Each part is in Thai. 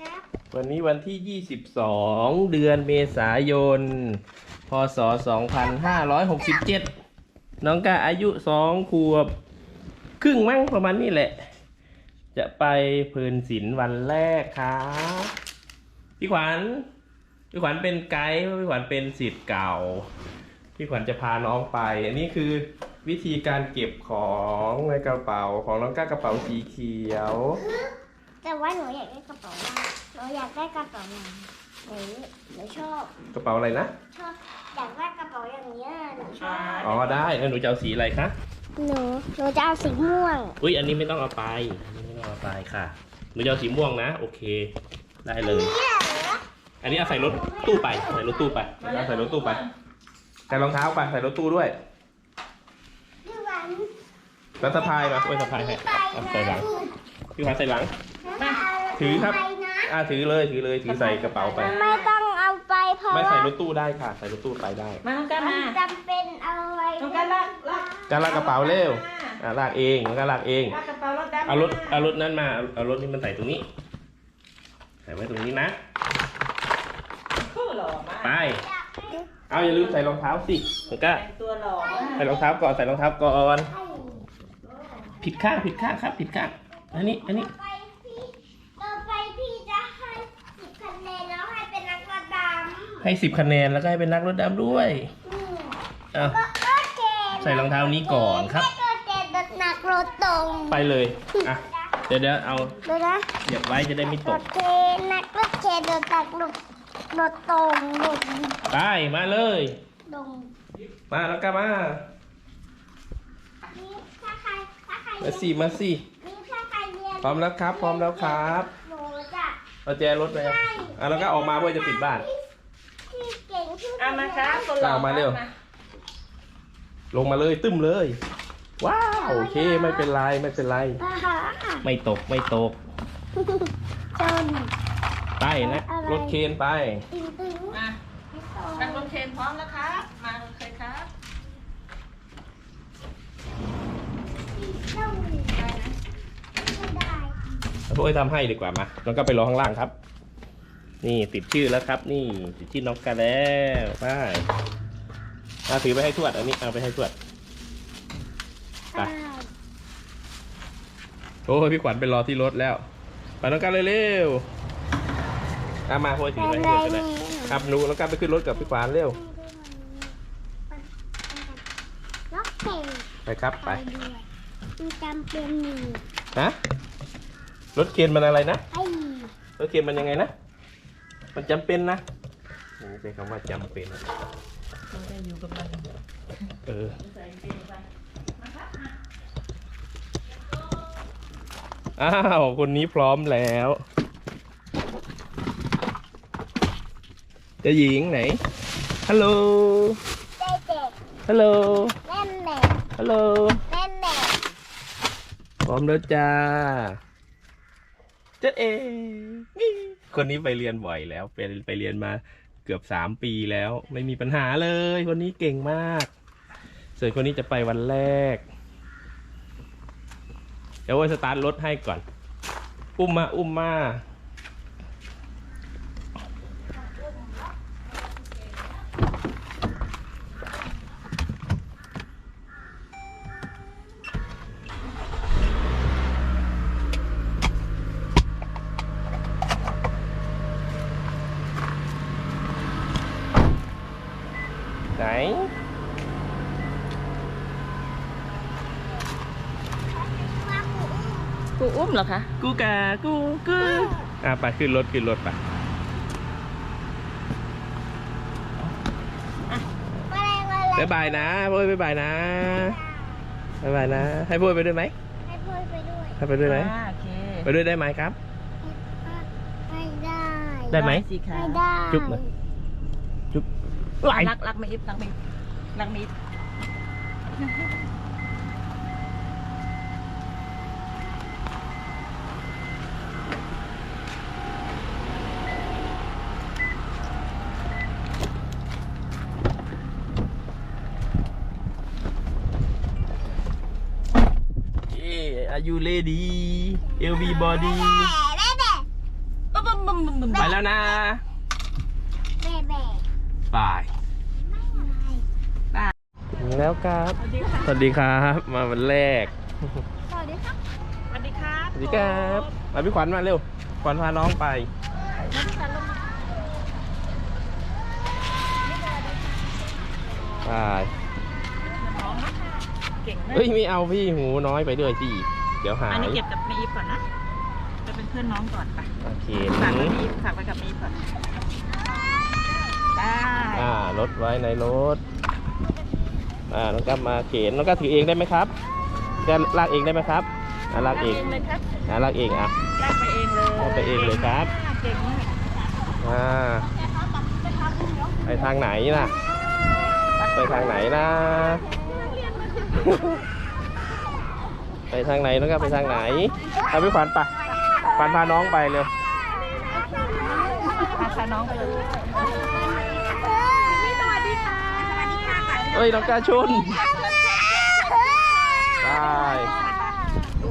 ครับ วันนี้วันที่ 22 เดือนเมษายน พศ 2567 น้องกาอายุ 2 ขวบ ครึ่งมั้งประมาณนี้แหละ จะไปเพลินศิลป์วันแรกครับพี่ขวัญพี่ขวัญเป็นไกด์เพราะพี่ขวัญเป็นศิษย์เก่า พี่ขวัญจะพาน้องไป อันนี้คือวิธีการเก็บของในกระเป๋าของน้องก้ากระเป๋าสีเขียว แต่ว่าหนูอยากได้กระเป๋ามากหนูอยากได้กระเป๋าหนังหนูหนูชอบกระเป๋าอะไรนะ ชอบอยากได้กระเป๋าอย่างเนี้ยหนูชอบ อ๋อได้แล้วหนูจะเอาสีอะไรคะ หนูหนูจะเอาสีม่วง อุ้ยอันนี้ไม่ต้องเอาไปอันนี้ไม่ต้องเอาไปค่ะ หนูจะเอาสีม่วงนะ โอเค ได้เลยอันนี้เอาใส่รถตู้ไป ใส่รถตู้ไปเอาใส่รถตู้ไป ใส่รองเท้าไป ใส่รถตู้ด้วยพี่หวันแล้วสะพายมาไว้สะพายให้เอาใส่หลัง พี่ขวัญใส่หลัง ถือครับไปนะอ่าถือเลยถือเลยถือใส่กระเป๋าไป ไม่ต้องเอาไปเพราะไม่ว่าใส่รถตู้ได้ค่ะ ใส่รถตู้ไปได้มาน้องกันมัมานจำเป็นเอาไว้น้องกันลากลากการลากกระเป๋าเร็วอ่าลากเองแล้วก็ลากเอง ลากกระเป๋ารถดำเอารถเอารถนั้นมาเอาเอารถนี้มันใส่ตรงนี้ ใส่ไว้ตรงนี้นะ คู่หล่อมากไป เอาอย่าลืมใส่รองเท้าสิแล้วก็แต่งตัวหล่อมากใส่รองเท้าก่อนใส่รองเท้าก่อน ผิดข้างผิดข้างครับ ผิดข้าง อันนี้อันนี้ ต่อไปพี่ต่อไปพี่จะให้สิบคะแนนแล้วให้เป็นนักระดำ ให้สิบคะแนนแล้วก็ให้เป็นนักรถดำด้วยอืมเอาก็โอเคใส่รองเท้านี้ก่อนครับไม่ก็เจนหนักรถตรงไปเลยอะเดี๋ยวเดี๋ยวเอาดูนะเหยียบไว้จะได้ไม่ตรกถเจนนักรถเจนรถตักรถรถตรงรถไปมาเลย ตรงมาแล้วก็มานี่ถ้าใครถ้าใครมาสิมาสินี่ถ้าใครเรียนพร้อมแล้วครับ พร้อมแล้วครับหนูจะเอาแจรถไปอะแล้วก็ออกมาเพื่อจะปิดบ้านที่ เก่งที่สุดเอามาครับคนหล่อเอามาเร็ว ลงมาเลยตึ้มเลย ว้าวโอเคไม่เป็นไรไม่เป็นไรอ่าฮะไม่ตกไม่ตกจนไปนะรถเคนไป ตึงตึงมา นั่งรถเคนพร้อมแล้วครับ มาเลยครับต้องได้นะ ไม่ได้พวกไอ้ทำให้ดีกว่ามาน้องก็ไปรอข้างล่างครับ นี่ติดชื่อแล้วครับ นี่ติดชื่อน้องกันแล้วไปเอาถือไปให้ทวดอันนี้เอาไปให้ทวดไปโอ้ยพี่ขวัญไปรอที่รถแล้วไปน้องกันเร็วๆเอามาพวกถือไปให้ทวดก็ได้ครับหนูแล้วกันไปขึ้นรถกับพี่ขวัญเร็วล็อกเก่งไปครับไปด้วยมันจำเป็นหนึ่งฮะรถเคนมันอะไรนะไอ้รถเคนมันยังไงนะ มันจำเป็นนะไม่ใช่คำว่าจำเป็น เราได้อยู่กับมันเออใส่เกงไปมาครับมาอ้าว คนนี้พร้อมแล้วเจะหญิงไหน ฮัลโหลเด็กเด็กฮัลโหลแม่แม่ฮัลโหลแม่แม่พร้อมแล้วจ้าเจ๊เอง คนนี้ไปเรียนบ่อยแล้วเป็นไปเรียนมาเกือบสามปีแล้ว ไม่มีปัญหาเลย คนนี้เก่งมาก ส่วนคนนี้จะไปวันแรก เดี๋ยวว่าสตาร์ทรถให้ก่อน อุ้มมาอุ้มมา มเหรอคะกูกากูกูอะไปขึ้นรถขึ้นรถไปมาเลยมาเลยบ๊ายบายนะพุ้ยบ๊ายบายนะบ๊ายบายนะ ให้พุ้ยไปด้วยไหมให้พูดไปด้วยให้ไปด้วยไหมอ่าโอเคไปด้วยได้ไหมครับ ไม่ได้ ได้ไหมสิคะไม่ได้จุ๊บหน่อยจุ๊บไหลรักรักไม่อิฟรักไม่รักไม่อิฟ เอ้ are you ready LV body แม่แม่ปุ๊บปุ๊บบึมบึมบึมไปแล้วนะบายถึงแล้วครับ สวัสดีครับ มาวันแรก สวัสดีครับ สวัสดีครับ สวัสดีครับมาพี่ขวัญมาเร็ว ขวัญพาน้องไปไปเก่งมากเฮ้ยไม่เอาพี่หูน้อยไปด้วยสิ เดี๋ยวหายอันนี้เก็บกับแม่อีฟก่อนนะจะเป็นเพื่อนน้องก่อนไปโอเคฝากไว้แม่อีฟฝากไว้กับแม่อีฟก่อนได้อ่ารถไว้ในรถอ่าน้องก้ามาเข็นน้องก้าถือเองได้ไหมครับจะลากเองได้ไหมครับอ่าลากเองเลยครับอ่าลากเองอะลากไปเองเลยลากไปเองเลยครับเก่งมากอ่าไปทางไหนนะไปทางไหนนะไป ทางไหนน้องก้าไปทางไหนเอาพี่ขวัญไปขวัญพาน้องไปเร็วพาพาน้องไปเลยสวัสดีค่ะสวัสดีค่ะเอ้ยน้องกาชนไ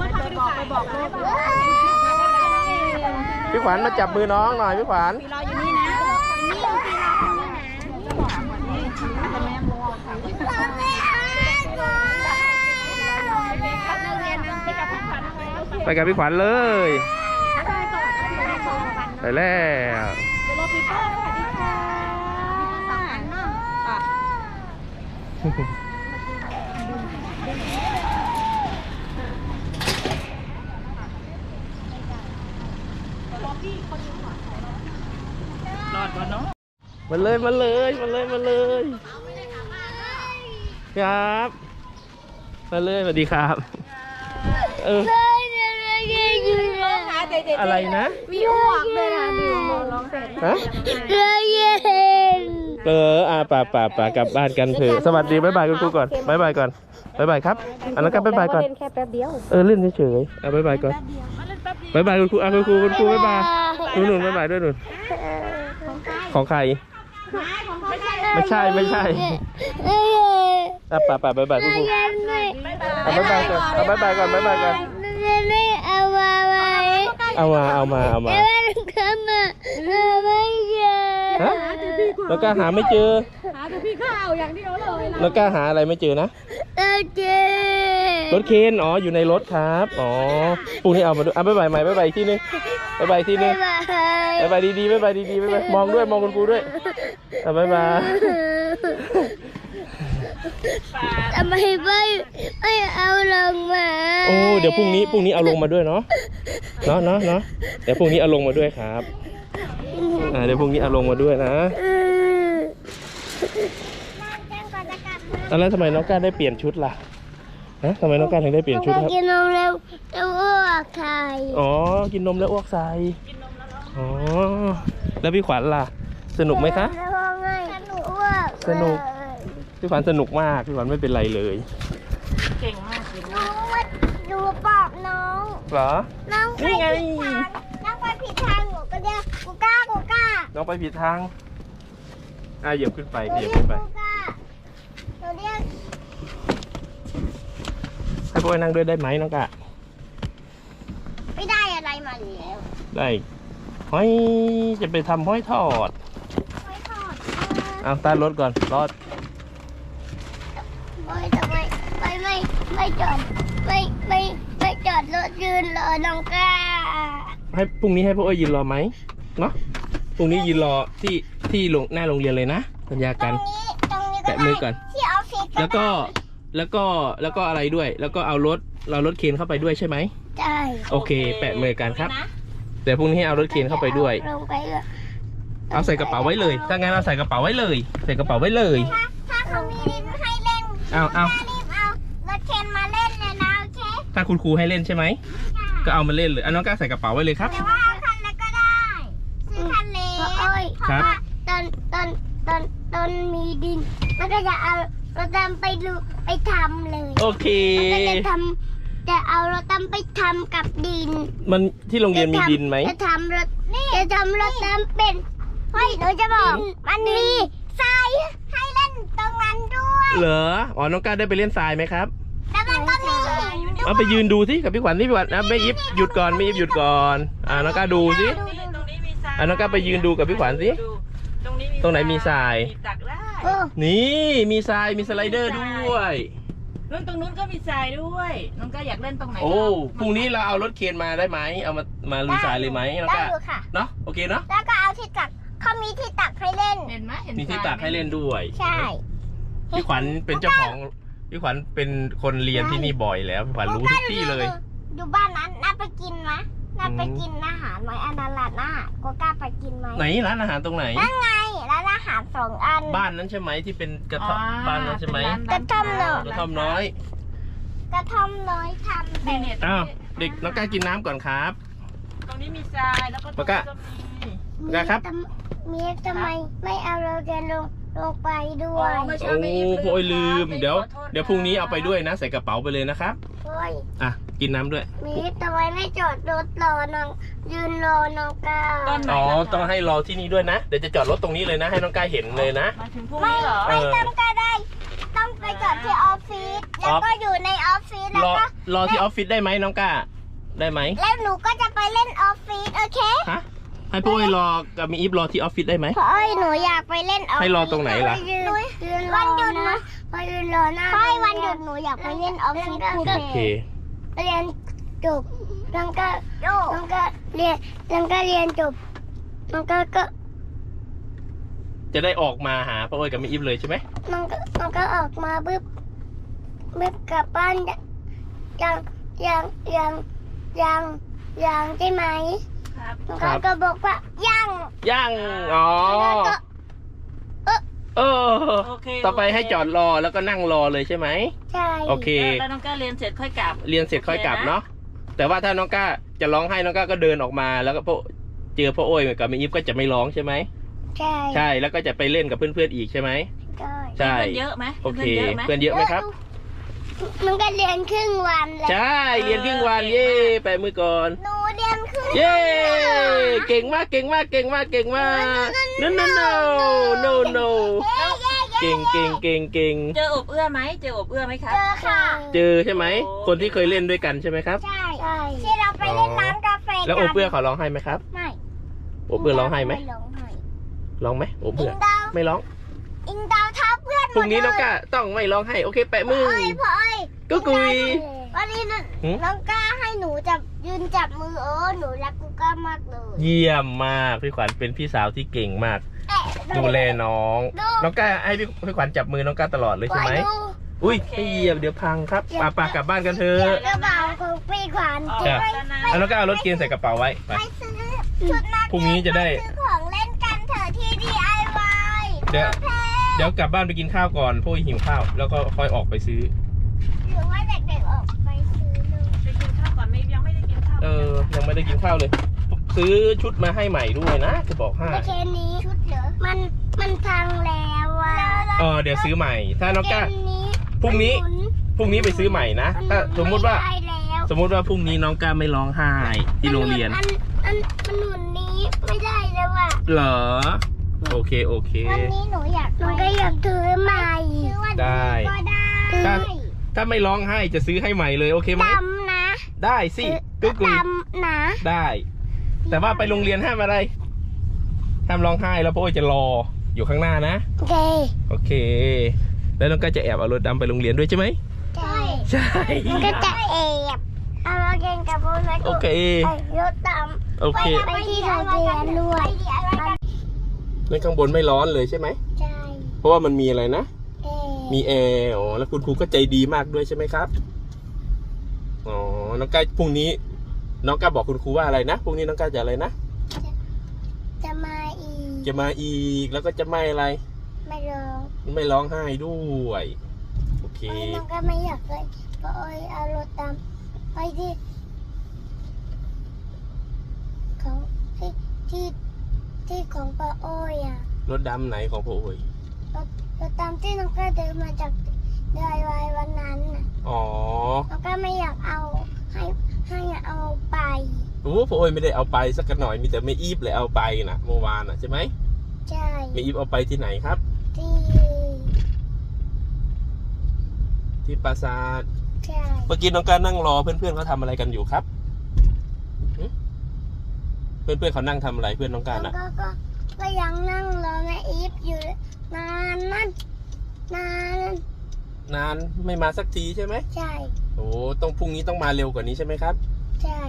ปไปบอกไปบอกลูกพี่ขวัญมาจับมือน้องหน่อยพี่ขวัญ รออยู่นี่นะ นี่คือเราเราเรียนไปกับพี่ขวัญ ไปกับพี่ขวัญเลย ไปแล้วเดี๋ยวรอปีโป้สวัสดีค่ะสองอันเนาะอะรอดก่อนเนาะมาเลยมาเลยมาเลยมาเลยครับ มาเลยสวัสดีครับ เออ อะไรนะมีอ้วกด้วยนะดูร้องเพลงฮะเรือเย็นเอออ่าป่าป่าป่ากลับบ้านกันเถอะสวัสดีบ๊ายบายคุณครูก่อนบ๊ายบายก่อนบ๊ายบายครับอันนั้นก็บ๊ายบายก่อนเล่นแค่แป๊บเดียวเออเล่นเฉยๆอะบ๊ายบายก่อนบ๊ายบายคุณครูอะคุณครูคุณครูบ๊ายบายหนูหนุนบ๊ายบายด้วยหนุนของใครไม่ใช่ไม่ใช่อะป่าป่าบ๊ายบายคุณครูอะบ๊ายบายก่อนอะบ๊ายบายก่อนบ๊ายบายก่อนไม่เอามาไว้ เอามาเอามาเอามาแต่ว่าลูกค้ามาไม่เจอฮะแล้วก็หาไม่เจอ หาแต่พี่ข้าวอย่างเดียวเลยแล้วก็หาอะไรไม่เจอนะเออเจอรถเคนอ๋อ อยู่ในรถครับ อ๋อพรุ่งนี้เอามาดูอะบ๊ายบายใหม่บ๊ายบายอีกทีนึงบ๊ายบายอีกทีนึงบ๊ายบายบายบายดีๆบายบายดีๆบายบายมองด้วยมองคุณครูด้วยอะบายบาย ทำไมไม่ไม่เอาลงมาโอ้ เดี๋ยวพรุ่งนี้พรุ่งนี้เอาลงมาด้วยเนาะ เนาะเนาะเนาะเดี๋ยวพรุ่งนี้เอาลงมาด้วยครับอ่าเดี๋ยวพรุ่งนี้เอาลงมาด้วยนะเอออะแล้วทำไมน้องก้าได้เปลี่ยนชุดล่ะฮะทำไมน้องก้าถึงได้เปลี่ยนชุดครับกินนมเร็วเร็วอ้วกไข่อ๋อ กินนมแล้วอ้วกใส่อ๋อ แล้วพี่ขวัญล่ะ สนุกไหมคะแล้วว่าไงสนุกอ้วกสนุก พี่ขวัญสนุกมาก พี่ขวัญไม่เป็นไรเลย เก่งมากเก่ง ดูมากว่าดูปอกน้อง เหรอ น้องไปนี่ไง ผิดทางน้องไปผิดทางหนูก็เรียกกูก้ากูก้าน้องไปผิดทาง อะเหยียบขึ้นไปหนูเหยียบเรียขึ้กนไป กูก้าหนูเรียกให้พ่อนั่งด้วยได้ไหมน้องกะ ไม่ได้อะไรมาแล้วได้ห้อยจะไปทำห้อยทอด ไม่ทอดเอาตารถก่อนรอดไม่ทำไมไม่ไม่ไม่จอด ไม่ไม่ไม่จอดรถยืนรอน้องก้าให้พรุ่งนี้ให้พ่อเอ้ยยืนรอไหมเนาะพรุ่งนี้ยืนรอที่ที่โรงหน้าโรงเรียนเลยนะสัญญาตรกัน งนี้ตรงนี้ก็แตะมืได้อก่อน ที่ออฟฟิศแล้วก็แล้วก็แล้วก็อะไรด้วย แล้วก็เอารถเรารถเคนเข้าไปด้วยใช่ไหมใช่โอเค แปะมือกันครับแต่พรุ่งนี้ให้เอารถเคนเข้าไปด้วย ลงไปเลยเอาใส่กระเป๋าไว้เลย ถ้างั้นเอาใส่กระเป๋าไว้เลย ใส่กระเป๋าไว้เลย ถ้าถ้าเขามีดินให้เล่นเอาเอาแม่รีบเอารถเคนมา ถ้าคุณครูให้เล่นใช่ไหม ก็เอามาเล่นเลยอันน้องก้าใส่กระเป๋าไว้เลยครับ แต่ว่าเอาคันเล็กก็ได้ซื้อคันเล็กเพราะครับ ว่าตอนตอนตอนตอนมีดิน มันก็จะเอารถดำไปดูไปทำเลยโอเค มันก็จะทำจะเอารถดำไปทำกับดินมันที่โรงเรียนมีดินไหม จะทำรถจะทำรถดำเป็นเฮ้ยหนูจะบอกมันมีทรายให้เล่นตรงนั้นด้วย เหรอ อ๋อ น้องก้าได้ไปเล่นทรายไหมครับ แล้วมันก็มีหินด้วย เอาไปยืนดูสิกับพี่ขวัญที่พี่ขวัญนะไม่ยิบหยุดก่อนไม่ยิบหยุดก่อนอ่าน้องก้าดูสิตรงนี้ตรงนี้มีทอะน้องก้าไปยืนดูกับพี่ขวัญสิ ดูตรงนี้มีตรงไหนมีทรายมีตักได้โอ้นี่มีทรายมีสไลเดอร์ด้วย นู่นตรงนู้นก็มีทรายด้วยน้องก็อยากเล่นตรงไหนโอ้ก็พรุ่งนี้เราเอารถเคนมาได้ไหมเอามามาลุยทรายเลยไหมน้องได้ก้าอยู่ค่ะ เนาะโอเคเนาะแล้วก็เอาที่ตักเขามีที่ตักให้เล่น เห็นไหมเห็นมีที่ทรายตักให้เล่นด้วยใช่ พี่ขวัญเป็นเจ้าของ พี่ขวัญเป็นคนเรียนที่นี่บ่อยแล้วพี่ขวัญรู้ทุกที่เลย ดูดูบ้านนั้นน่าไปกินไหมน่าไปอืมกินอาหารไหมอันนั้นร้านอาหารก็กล้าไปกินไหมไหนร้านอาหารตรงไหนนั่นไงร้านอาหารสองอัน บ้านนั้นใช่ไหมที่เป็นกระอ๋ท่ออมบ้านนั้นใช่ไหมเป็นร้านกระท่อมเหรอกระท่อมน้อยกระท่อมน้อยทำเป็นี่นเนี่ยอ้าวเด็กน้องก้ากินน้ำก่อนครับ ตรงนี้มีทรายแล้วก็ตรงปากกานี้ก็มีนะครับมีทำไมไม่เอาเราเดินลง ลงไปด้วอ๋อยเมื่อโอ้เช้าไม่หยิบโหยลืมครับเดี๋ยวขอโทษเดี๋ยวพรุ่งนี้เอาไปด้วยนะ ใส่กระเป๋าไปเลยนะครับ โอ้ยอะ กินน้ำด้วย มีทำไมไม่จอดรถรอน้องยืนรอน้องก้าวต้นไหนอ๋อล่ะคะต้องให้รอที่นี่ด้วยนะ เดี๋ยวจะจอดรถตรงนี้เลยนะ ให้น้องก้าเห็นเลยนะ มาถึงพรุ่งไม่นี้เหรอเอไม่อต้องก็ได้ ต้องไปจอดที่ออฟฟิศแล้วก็อยู่ในออฟฟิศรแล้วอ ก็รอที่ออฟฟิศได้ไหมน้องก้าได้ไหมแล้วหนูก็จะไปเล่นออฟฟิศโอเค ฮะ ให้พ่อไอ้รอกับมีอีฟรอที่ออฟฟิศได้ไหมเพราะอ้อยหนูอยากไปเล่นออฟฟิศให้รอตรงไหนล่ะ ยืนยืนวันหยุดนะพอยืนรอหน้าเพราะวันหยุดหนูอยากไปเล่นออฟฟิศครูโอเคเรียนจบแล้วก็แล้วก็เรียนแล้วก็เรียนจบแล้วก็ก็จะได้ออกมาหาพ่อโอ้ยกับมีอีฟเลยใช่ไหมมันก็มันก็ออกมาบึ๊บบึ๊บกลับบ้านยังยังยังยังยังใช่ไหม ครับมันก็ก็บอกว่ายังย่างอ๋อ แล้วก็เออ โอเคต่อไปโเคให้จอดรอแล้วก็นั่งรอเลยใช่ไหม ใช่โอเค แล้วน้องก็เรียนเสร็จค่อยกลับ เรียนเสร็จค่อยกลับเนาะ แต่ว่าถ้าน้องก้าจะร้องไห้น้องก้าก็เดินออกมา แล้วก็พ่อเจอพ่อโอ้ยกับมีอีฟก็จะไม่ร้องใช่ไหม ใช่ใช่ แล้วก็จะไปเล่นกับเพื่อนๆอีกใช่ไหม ใช่ ใช่ เพื่อนเยอะไหมโอเค เพื่อนเยอะไหมเพื่อนเยอะไหมครับ มันก็เรียนครึ่งวันแล้วใช่เรียนครึ่งวันเย่ไปมือก่อน หนูเรียนครึ่งเย้เก่งมากเก่งมากเก่งมากเก่งมาก no no no no no เย้เย้เย้เก่งเก่งเก่งเก่งเจออบเอื้อไหมเจออบเอื้อไหมครับเจอค่ะ เจอใช่ไหมคนที่เคยเล่นด้วยกันใช่ไหมครับใช่ที่เราไปเล่นร้านกาแฟกันแล้วโอเปื้อเขาร้องไห้ไหมครับไม่โอเปื้อร้องไห้ไหมร้องไห้ร้องไหมโออิเปื้องดาวไม่ร้องอิงดาวทับเพื่อนหมดพรุ่งนี้เลยน้องก้าต้องไม่ร้องไห้โอเคแปะมือเอ้ยพ่อเอ้ยก็กุย วันนี้น่ะหืม น้องก้าให้หนูจับยืนจับมือเออหนูรักกูก้ามากเลยเยี่ยมมากพี่ขวัญเป็นพี่สาวที่เก่งมาก เอ๊ะ ดูแลน้อง ดู น้องก้าให้พี่พี่ขวัญจับมือน้องก้าตลอดเลยใช่ไหมดูอุ้ยไม่เหยียบเดี๋ยวพังครับปาปากลับบ้านกันเถอะ กระเป๋าของพี่ขวัญออกจะจ้ะไปแล้วนะแล้วน้องก้าเอารถเกียร์ใส่กระเป๋าไว้ไป ไปซื้อชุดนักพรุ่งนี้จะได้ เรียนมาซื้อของเล่นกันเถอะที่ DIY เดี๋ยว แพง เดี๋ยวกลับบ้านไปกินข้าวก่อนพวกหิวข้าว แล้วก็ค่อยออกไปซื้อ หรือว่าเด็กๆออกไปซื้อเลยไปกินข้าวก่อนไม่ยังไม่ได้กินข้าวเออ ยังไม่ได้กินข้าวเลย ซื้อชุดมาให้ใหม่ด้วยนะ จะบอกให้ไม่แค่นี้ชุดเหรอมันมันพังแล้วอะเออเดี๋ยวซื้อใหม่ ถ้าน้องก้าเกมนี้พรุ่งนี้มันหมุพรุ่งนี้ไปซื้อใหม่นะถ้าสมมุติว่าไได้แล้วสมมุติว่าพรุ่งนี้น้องก้าไม่ร้องไห้ที่โรงเรียนมันมันมันหนุนนี้ไม่ได้แล้วอะเหรอ โอเคโอเค วันนี้หนูอยากหนูก็อยากถือใหม่ซื้อวันนี้ได้ก็ได้ถ้าถ้าไม่ร้องไห้จะซื้อให้ใหม่เลยโอเคไหมดำนะ ได้สิกุ๊กกุยดำนะ ได้ แต่ว่าไปโรงเรียนห้ามอะไรห้ามร้องไห้แล้วเพราะว่าจะรออยู่ข้างหน้านะ โอเค โอเค แล้วน้องก็จะแอบเอารถดำไปโรงเรียนด้วยใช่ไหมใช่ใช่มันก็จะแอบเอามาเกงกับโบนัสโอเคไอ้รถดโอำเคไปที่โรงเรียนด้วย นั่นข้างบนไม่ร้อนเลยใช่ไหมใช่เพราะว่ามันมีอะไรนะเอมีแอร์อ๋อแล้วคุณครูก็ใจดีมากด้วยใช่ไหมครับอ๋อน้องก้าพรุ่งนี้ น้องก้าบอกคุณครูว่าอะไรนะพรุ่งนี้น้องก้าจะอะไรนะจะมาอีกจะมาอีกแล้วก็จะไม่อะไร ไม่ร้องไม่ร้องไห้ด้วยโอเคโอ้ยน้องก็ไม่อยากเลยก็โอ้ยเอารถดำไปที่ของที่ที่ ที่ของป้าโอ้ยอะ รถดำไหนของพ่อโอ้ยรถรถดำที่น้องก็เดินมาจากเดยไววันนั้นน่ะอ๋อน้องก็ไม่อยากเอาให้ให้เอาไปโอ้พ่อโอ้ยไม่ได้เอาไปสักหน่อยมีแต่ไม่อีฟเลยเอาไปนะเมื่อวานนะใช่ไหมใช่ไม่อีฟเอาไปที่ไหนครับ ที่ที่ปราสาทใช่เมื่อกี้น้องการนั่งรอเพื่อนๆเขาทำอะไรกันอยู่ครับหึ เพื่อนเพื่อนๆเขานั่งทำอะไรเพื่อนน้องการแล้วอะก็ก็ก็ยังนั่งรอแม่อีฟอยู่นานนั่นนานนานไม่มาสักทีใช่ไหมใช่โอ้ต้องพรุ่งนี้ต้องมาเร็วกว่านี้ใช่ไหมครับ ใช่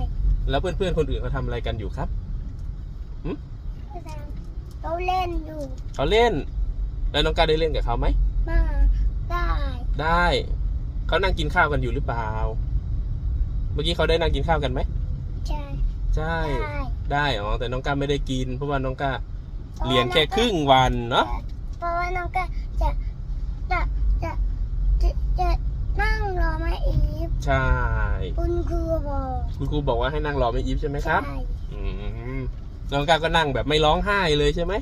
แล้วเพื่อนเพื่อนๆคนอื่นเขาทำอะไรกันอยู่ครับ เขาเล่นอยู่เขาเล่น แล้วน้องการได้เล่นกับเขาไหม มาได้ได้ เขานั่งกินข้าวกันอยู่หรือเปล่า เมื่อกี้เขาได้นั่งกินข้าวกันไหมใช่ ใช่ได้ได้อ๋อแต่น้องกาไม่ได้กิน เพราะว่าน้องกาเรียนแค่ครึ่งวันเนาะเพราะว่าน้องก็จะจะจะจะจะนั่งรอแม่อีฟใช่คุณครูบอกคุณครูบอกว่าให้นั่งรอไม่อีฟใช่ไหมครับใช่อืมน้องกาก็นั่งแบบไม่ร้องไห้เลยใช่ไหม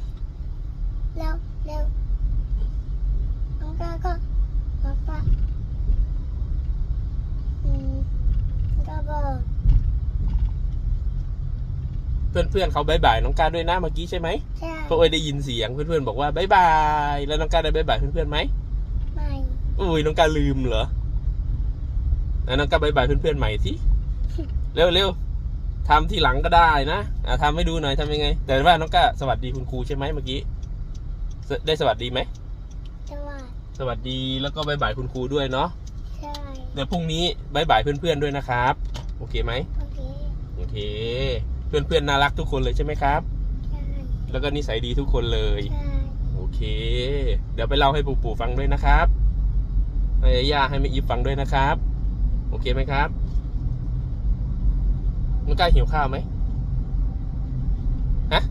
แล้วแล้วน้องก็ก็บอกว่าอืมก็บอก เพื่อนเพื่อนๆเขาบายบายน้องกาด้วยนะเมื่อกี้ใช่ไหมใช่เพราะเอ้ยได้ยินเสียงเพื่อนเพื่อนๆบอกว่าบายบายแล้วน้องกาได้บายบายเพื่อนเพื่อนๆไหมไม่อุ้ยน้องกาลืมเหรอแล้วน้องกาบายบายเพื่อนเพื่อนๆใหม่สิเร็วเร็วทำที่หลังก็ได้นะอะทำให้ดูหน่อยทำยังไง แต่ว่าน้องกาสวัสดีคุณครูใช่ไหมเมื่อกี้สได้สวัสดีไหมจะว่าสวัสดีแล้วก็บายบายคุณครูด้วยเนาะใช่เดี๋ยวพรุ่งนี้บายบายเพื่อนๆด้วยนะครับ โอเคไหมโอเคโอเค เพื่อนๆน่ารักทุกคนเลยใช่ไหมครับใช่แล้วก็นิสัยดีทุกคนเลยใช่โอเค เดี๋ยวไปเล่าให้ปู่ปู่ฟังด้วยนะครับให้ย่าให้แม่อีฟฟังด้วยนะครับ โอเคไหมครับน้องก้าหิวข้าวไหมฮะ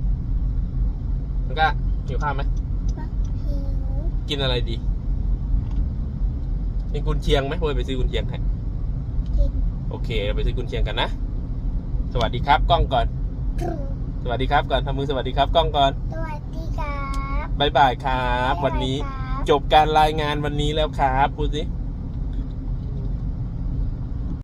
น้องก้าหิวข้าวไหมมาหิวกินอะไรดีเป็นกุนเชียงไหมพ่อไปซื้อกุนเชียงให้กินโอเค เราไปซื้อกุนเชียงกันนะ สวัสดีครับกล้องก่อนกรูสวัสดีครับก่อนทำมือสวัสดีครับกล้องก่อนสวัสดีครับบายบายครับ วันนี้บ๊ายบายครับจบการรายงานวันนี้แล้วครับพูดสิ